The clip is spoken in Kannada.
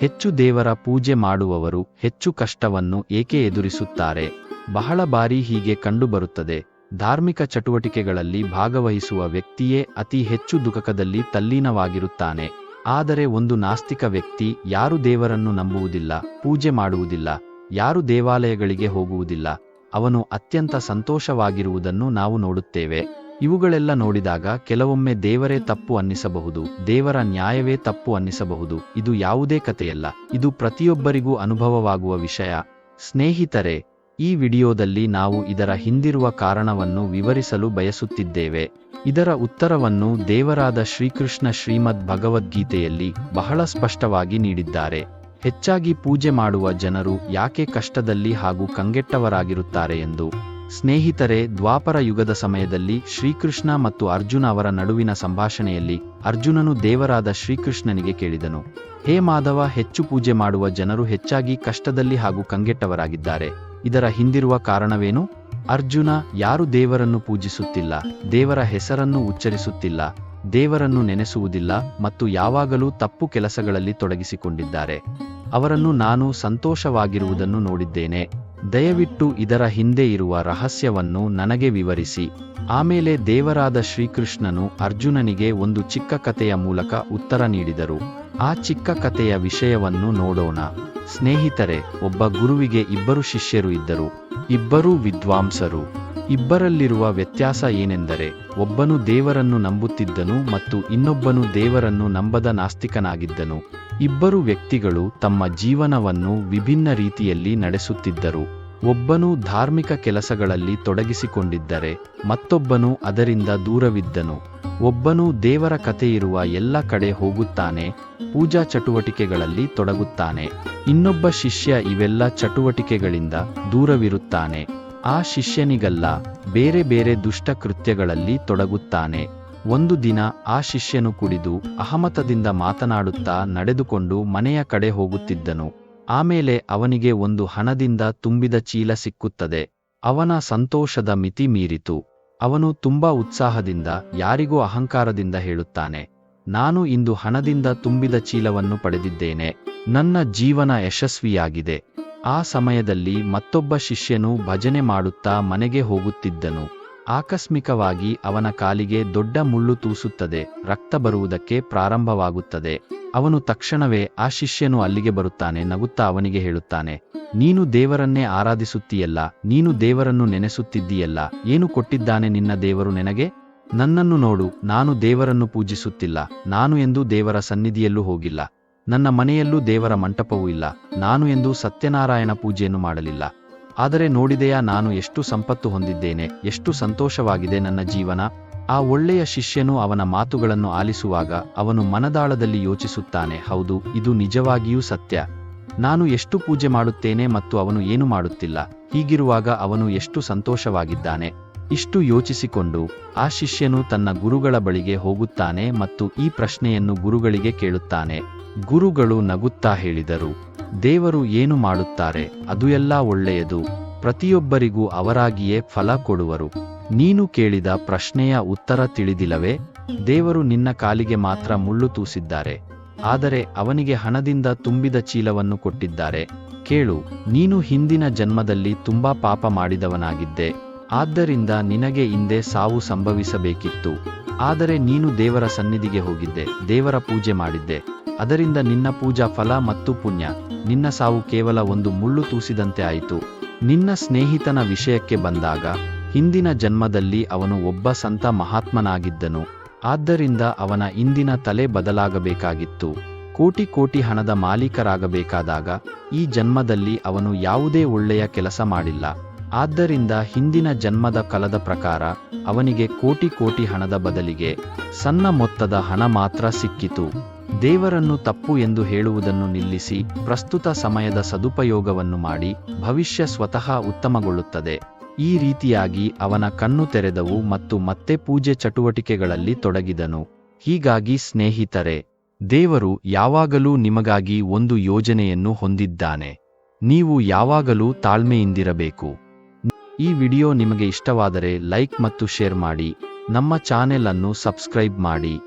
ಹೆಚ್ಚು ದೇವರ ಪೂಜೆ ಮಾಡುವವರು ಹೆಚ್ಚು ಕಷ್ಟವನ್ನು ಏಕೆ ಎದುರಿಸುತ್ತಾರೆ? ಬಹಳ ಬಾರಿ ಹೀಗೆ ಕಂಡುಬರುತ್ತದೆ. ಧಾರ್ಮಿಕ ಚಟುವಟಿಕೆಗಳಲ್ಲಿ ಭಾಗವಹಿಸುವ ವ್ಯಕ್ತಿಯೇ ಅತಿ ಹೆಚ್ಚು ದುಃಖದಲ್ಲಿ ತಲ್ಲೀನವಾಗಿರುತ್ತಾನೆ. ಆದರೆ ಒಂದು ನಾಸ್ತಿಕ ವ್ಯಕ್ತಿ ಯಾರು ದೇವರನ್ನು ನಂಬುವುದಿಲ್ಲ, ಪೂಜೆ ಮಾಡುವುದಿಲ್ಲ, ಯಾರು ದೇವಾಲಯಗಳಿಗೆ ಹೋಗುವುದಿಲ್ಲ, ಅವನು ಅತ್ಯಂತ ಸಂತೋಷವಾಗಿರುವುದನ್ನು ನಾವು ನೋಡುತ್ತೇವೆ. ಇವುಗಳೆಲ್ಲ ನೋಡಿದಾಗ ಕೆಲವೊಮ್ಮೆ ದೇವರೇ ತಪ್ಪು ಅನ್ನಿಸಬಹುದು, ದೇವರ ನ್ಯಾಯವೇ ತಪ್ಪು ಅನ್ನಿಸಬಹುದು. ಇದು ಯಾವುದೇ ಕಥೆಯಲ್ಲ, ಇದು ಪ್ರತಿಯೊಬ್ಬರಿಗೂ ಅನುಭವವಾಗುವ ವಿಷಯ. ಸ್ನೇಹಿತರೆ, ಈ ವಿಡಿಯೋದಲ್ಲಿ ನಾವು ಇದರ ಹಿಂದಿರುವ ಕಾರಣವನ್ನು ವಿವರಿಸಲು ಬಯಸುತ್ತಿದ್ದೇವೆ. ಇದರ ಉತ್ತರವನ್ನು ದೇವರಾದ ಶ್ರೀಕೃಷ್ಣ ಶ್ರೀಮದ್ ಭಗವದ್ಗೀತೆಯಲ್ಲಿ ಬಹಳ ಸ್ಪಷ್ಟವಾಗಿ ನೀಡಿದ್ದಾರೆ. ಹೆಚ್ಚಾಗಿ ಪೂಜೆ ಮಾಡುವ ಜನರು ಯಾಕೆ ಕಷ್ಟದಲ್ಲಿ ಹಾಗೂ ಕಂಗೆಟ್ಟವರಾಗಿರುತ್ತಾರೆ ಎಂದು ಸ್ನೇಹಿತರೆ, ದ್ವಾಪರ ಯುಗದ ಸಮಯದಲ್ಲಿ ಶ್ರೀಕೃಷ್ಣ ಮತ್ತು ಅರ್ಜುನ ಅವರ ನಡುವಿನ ಸಂಭಾಷಣೆಯಲ್ಲಿ ಅರ್ಜುನನು ದೇವರಾದ ಶ್ರೀಕೃಷ್ಣನಿಗೆ ಕೇಳಿದನು, ಹೇ ಮಾಧವ, ಹೆಚ್ಚು ಪೂಜೆ ಮಾಡುವ ಜನರು ಹೆಚ್ಚಾಗಿ ಕಷ್ಟದಲ್ಲಿ ಹಾಗೂ ಕಂಗೆಟ್ಟವರಾಗಿದ್ದಾರೆ. ಇದರ ಹಿಂದಿರುವ ಕಾರಣವೇನು? ಅರ್ಜುನ ಯಾರು ದೇವರನ್ನು ಪೂಜಿಸುತ್ತಿಲ್ಲ, ದೇವರ ಹೆಸರನ್ನು ಉಚ್ಚರಿಸುತ್ತಿಲ್ಲ, ದೇವರನ್ನು ನೆನೆಸುವುದಿಲ್ಲ ಮತ್ತು ಯಾವಾಗಲೂ ತಪ್ಪು ಕೆಲಸಗಳಲ್ಲಿ ತೊಡಗಿಸಿಕೊಂಡಿದ್ದಾರೆ. ಅವರನ್ನು ನಾನು ಸಂತೋಷವಾಗಿರುವುದನ್ನು ನೋಡಿದ್ದೇನೆ. ದಯವಿಟ್ಟು ಇದರ ಹಿಂದೆ ಇರುವ ರಹಸ್ಯವನ್ನು ನನಗೆ ವಿವರಿಸಿ. ಆಮೇಲೆ ದೇವರಾದ ಶ್ರೀಕೃಷ್ಣನು ಅರ್ಜುನನಿಗೆ ಒಂದು ಚಿಕ್ಕ ಕಥೆಯ ಮೂಲಕ ಉತ್ತರ ನೀಡಿದರು. ಆ ಚಿಕ್ಕ ಕಥೆಯ ವಿಷಯವನ್ನು ನೋಡೋಣ. ಸ್ನೇಹಿತರೆ, ಒಬ್ಬ ಗುರುವಿಗೆ ಇಬ್ಬರು ಶಿಷ್ಯರು ಇದ್ದರು. ಇಬ್ಬರೂ ವಿದ್ವಾಂಸರು. ಇಬ್ಬರಲ್ಲಿರುವ ವ್ಯತ್ಯಾಸ ಏನೆಂದರೆ, ಒಬ್ಬನು ದೇವರನ್ನು ನಂಬುತ್ತಿದ್ದನು ಮತ್ತು ಇನ್ನೊಬ್ಬನು ದೇವರನ್ನು ನಂಬದ ನಾಸ್ತಿಕನಾಗಿದ್ದನು. ಇಬ್ಬರು ವ್ಯಕ್ತಿಗಳು ತಮ್ಮ ಜೀವನವನ್ನು ವಿಭಿನ್ನ ರೀತಿಯಲ್ಲಿ ನಡೆಸುತ್ತಿದ್ದರು. ಒಬ್ಬನು ಧಾರ್ಮಿಕ ಕೆಲಸಗಳಲ್ಲಿ ತೊಡಗಿಸಿಕೊಂಡಿದ್ದರೆ, ಮತ್ತೊಬ್ಬನು ಅದರಿಂದ ದೂರವಿದ್ದನು. ಒಬ್ಬನು ದೇವರ ಕಥೆಯಿರುವ ಎಲ್ಲ ಕಡೆ ಹೋಗುತ್ತಾನೆ, ಪೂಜಾ ಚಟುವಟಿಕೆಗಳಲ್ಲಿ ತೊಡಗುತ್ತಾನೆ. ಇನ್ನೊಬ್ಬ ಶಿಷ್ಯ ಇವೆಲ್ಲ ಚಟುವಟಿಕೆಗಳಿಂದ ದೂರವಿರುತ್ತಾನೆ. ಆ ಶಿಷ್ಯನಿಗಲ್ಲ, ಬೇರೆ ಬೇರೆ ದುಷ್ಟ ಕೃತ್ಯಗಳಲ್ಲಿ ತೊಡಗುತ್ತಾನೆ. ಒಂದು ದಿನ ಆ ಶಿಷ್ಯನು ಕುಡಿದು ಅಹಮತದಿಂದ ಮಾತನಾಡುತ್ತಾ ನಡೆದುಕೊಂಡು ಮನೆಯ ಕಡೆ ಹೋಗುತ್ತಿದ್ದನು. ಆಮೇಲೆ ಅವನಿಗೆ ಒಂದು ಹಣದಿಂದ ತುಂಬಿದ ಚೀಲ ಸಿಕ್ಕುತ್ತದೆ. ಅವನ ಸಂತೋಷದ ಮಿತಿ ಮೀರಿತು. ಅವನು ತುಂಬಾ ಉತ್ಸಾಹದಿಂದ, ಯಾರಿಗೂ ಅಹಂಕಾರದಿಂದ ಹೇಳುತ್ತಾನೆ, ನಾನು ಇಂದು ಹಣದಿಂದ ತುಂಬಿದ ಚೀಲವನ್ನು ಪಡೆದಿದ್ದೇನೆ. ನನ್ನ ಜೀವನ ಯಶಸ್ವಿಯಾಗಿದೆ. ಆ ಸಮಯದಲ್ಲಿ ಮತ್ತೊಬ್ಬ ಶಿಷ್ಯನು ಭಜನೆ ಮಾಡುತ್ತಾ ಮನೆಗೆ ಹೋಗುತ್ತಿದ್ದನು. ಆಕಸ್ಮಿಕವಾಗಿ ಅವನ ಕಾಲಿಗೆ ದೊಡ್ಡ ಮುಳ್ಳು ತೂಸುತ್ತದೆ, ರಕ್ತ ಬರುವುದಕ್ಕೆ ಪ್ರಾರಂಭವಾಗುತ್ತದೆ. ಅವನು ತಕ್ಷಣವೇ ಆ ಶಿಷ್ಯನು ಅಲ್ಲಿಗೆ ಬರುತ್ತಾನೆ, ನಗುತ್ತಾ ಅವನಿಗೆ ಹೇಳುತ್ತಾನೆ, ನೀನು ದೇವರನ್ನೇ ಆರಾಧಿಸುತ್ತೀಯಲ್ಲ, ನೀನು ದೇವರನ್ನು ನೆನೆಸುತ್ತಿದ್ದೀಯಲ್ಲ, ಏನು ಕೊಟ್ಟಿದ್ದಾನೆ ನಿನ್ನ ದೇವರು ನಿನಗೆ? ನನ್ನನ್ನು ನೋಡು, ನಾನು ದೇವರನ್ನು ಪೂಜಿಸುತ್ತಿಲ್ಲ, ನಾನು ಎಂದು ದೇವರ ಸನ್ನಿಧಿಯಲ್ಲೂ ಹೋಗಿಲ್ಲ. ನನ್ನ ಮನೆಯಲ್ಲೂ ದೇವರ ಮಂಟಪವೂ ಇಲ್ಲ, ನಾನು ಎಂದು ಸತ್ಯನಾರಾಯಣ ಪೂಜೆಯನ್ನು ಮಾಡಲಿಲ್ಲ. ಆದರೆ ನೋಡಿದೆಯಾ ನಾನು ಎಷ್ಟು ಸಂಪತ್ತು ಹೊಂದಿದ್ದೇನೆ, ಎಷ್ಟು ಸಂತೋಷವಾಗಿದೆ ನನ್ನ ಜೀವನ? ಆ ಒಳ್ಳೆಯ ಶಿಷ್ಯನು ಅವನ ಮಾತುಗಳನ್ನು ಆಲಿಸುವಾಗ ಅವನು ಮನದಾಳದಲ್ಲಿ ಯೋಚಿಸುತ್ತಾನೆ, ಹೌದು, ಇದು ನಿಜವಾಗಿಯೂ ಸತ್ಯ. ನಾನು ಎಷ್ಟು ಪೂಜೆ ಮಾಡುತ್ತೇನೆ ಮತ್ತು ಅವನು ಏನು ಮಾಡುತ್ತಿಲ್ಲ, ಹೀಗಿರುವಾಗ ಅವನು ಎಷ್ಟು ಸಂತೋಷವಾಗಿದ್ದಾನೆ? ಇಷ್ಟು ಯೋಚಿಸಿಕೊಂಡು ಆ ಶಿಷ್ಯನು ತನ್ನ ಗುರುಗಳ ಬಳಿಗೆ ಹೋಗುತ್ತಾನೆ ಮತ್ತು ಈ ಪ್ರಶ್ನೆಯನ್ನು ಗುರುಗಳಿಗೆ ಕೇಳುತ್ತಾನೆ. ಗುರುಗಳು ನಗುತ್ತಾ ಹೇಳಿದರು, ದೇವರು ಏನು ಮಾಡುತ್ತಾರೆ, ಅದು ಎಲ್ಲ ಒಳ್ಳೆಯದು, ಪ್ರತಿಯೊಬ್ಬರಿಗೂ ಅವರಾಗಿಯೇ ಫಲ ಕೊಡುವರು. ನೀನು ಕೇಳಿದ ಪ್ರಶ್ನೆಯ ಉತ್ತರ ತಿಳಿದಿಲ್ಲವೇ? ದೇವರು ನಿನ್ನ ಕಾಲಿಗೆ ಮಾತ್ರ ಮುಳ್ಳು ತೂಸಿದ್ದಾರೆ, ಆದರೆ ಅವನಿಗೆ ಹಣದಿಂದ ತುಂಬಿದ ಚೀಲವನ್ನು ಕೊಟ್ಟಿದ್ದಾರೆ. ಕೇಳು, ನೀನು ಹಿಂದಿನ ಜನ್ಮದಲ್ಲಿ ತುಂಬಾ ಪಾಪ ಮಾಡಿದವನಾಗಿದ್ದೆ, ಆದ್ದರಿಂದ ನಿನಗೆ ಹಿಂದೆ ಸಾವು ಸಂಭವಿಸಬೇಕಿತ್ತು, ಆದರೆ ನೀನು ದೇವರ ಸನ್ನಿಧಿಗೆ ಹೋಗಿದ್ದೆ, ದೇವರ ಪೂಜೆ ಮಾಡಿದ್ದೆ. ಅದರಿಂದ ನಿನ್ನ ಪೂಜಾ ಫಲ ಮತ್ತು ಪುಣ್ಯ. ನಿನ್ನ ಸಾವು ಕೇವಲ ಒಂದು ಮುಳ್ಳು ತೂಸಿದಂತೆ ಆಯಿತು. ನಿನ್ನ ಸ್ನೇಹಿತನ ವಿಷಯಕ್ಕೆ ಬಂದಾಗ, ಹಿಂದಿನ ಜನ್ಮದಲ್ಲಿ ಅವನು ಒಬ್ಬ ಸಂತ ಮಹಾತ್ಮನಾಗಿದ್ದನು. ಆದ್ದರಿಂದ ಅವನ ಇಂದಿನ ತಲೆ ಬದಲಾಗಬೇಕಾಗಿತ್ತು. ಕೋಟಿ ಕೋಟಿ ಹಣದ ಮಾಲೀಕರಾಗಬೇಕಾದಾಗ, ಈ ಜನ್ಮದಲ್ಲಿ ಅವನು ಯಾವುದೇ ಒಳ್ಳೆಯ ಕೆಲಸ ಮಾಡಿಲ್ಲ. ಆದ್ದರಿಂದ ಹಿಂದಿನ ಜನ್ಮದ ಕಲದ ಪ್ರಕಾರ, ಅವನಿಗೆ ಕೋಟಿ ಕೋಟಿ ಹಣದ ಬದಲಿಗೆ, ಸಣ್ಣ ಮೊತ್ತದ ಹಣ ಮಾತ್ರ ಸಿಕ್ಕಿತು. ದೇವರನ್ನು ತಪ್ಪು ಎಂದು ಹೇಳುವುದನ್ನು ನಿಲ್ಲಿಸಿ ಪ್ರಸ್ತುತ ಸಮಯದ ಸದುಪಯೋಗವನ್ನು ಮಾಡಿ ಭವಿಷ್ಯ ಸ್ವತಃ ಉತ್ತಮಗೊಳ್ಳುತ್ತದೆ. ಈ ರೀತಿಯಾಗಿ ಅವನ ಕಣ್ಣು ತೆರೆದವು ಮತ್ತು ಮತ್ತೆ ಪೂಜೆ ಚಟುವಟಿಕೆಗಳಲ್ಲಿ ತೊಡಗಿದನು. ಹೀಗಾಗಿ ಸ್ನೇಹಿತರೆ, ದೇವರು ಯಾವಾಗಲೂ ನಿಮಗಾಗಿ ಒಂದು ಯೋಜನೆಯನ್ನು ಹೊಂದಿದ್ದಾನೆ. ನೀವು ಯಾವಾಗಲೂ ತಾಳ್ಮೆಯಿಂದಿರಬೇಕು. ಈ ವಿಡಿಯೋ ನಿಮಗೆ ಇಷ್ಟವಾದರೆ ಲೈಕ್ ಮತ್ತು ಶೇರ್ ಮಾಡಿ. ನಮ್ಮ ಚಾನೆಲ್ ಅನ್ನು ಸಬ್ಸ್ಕ್ರೈಬ್ ಮಾಡಿ.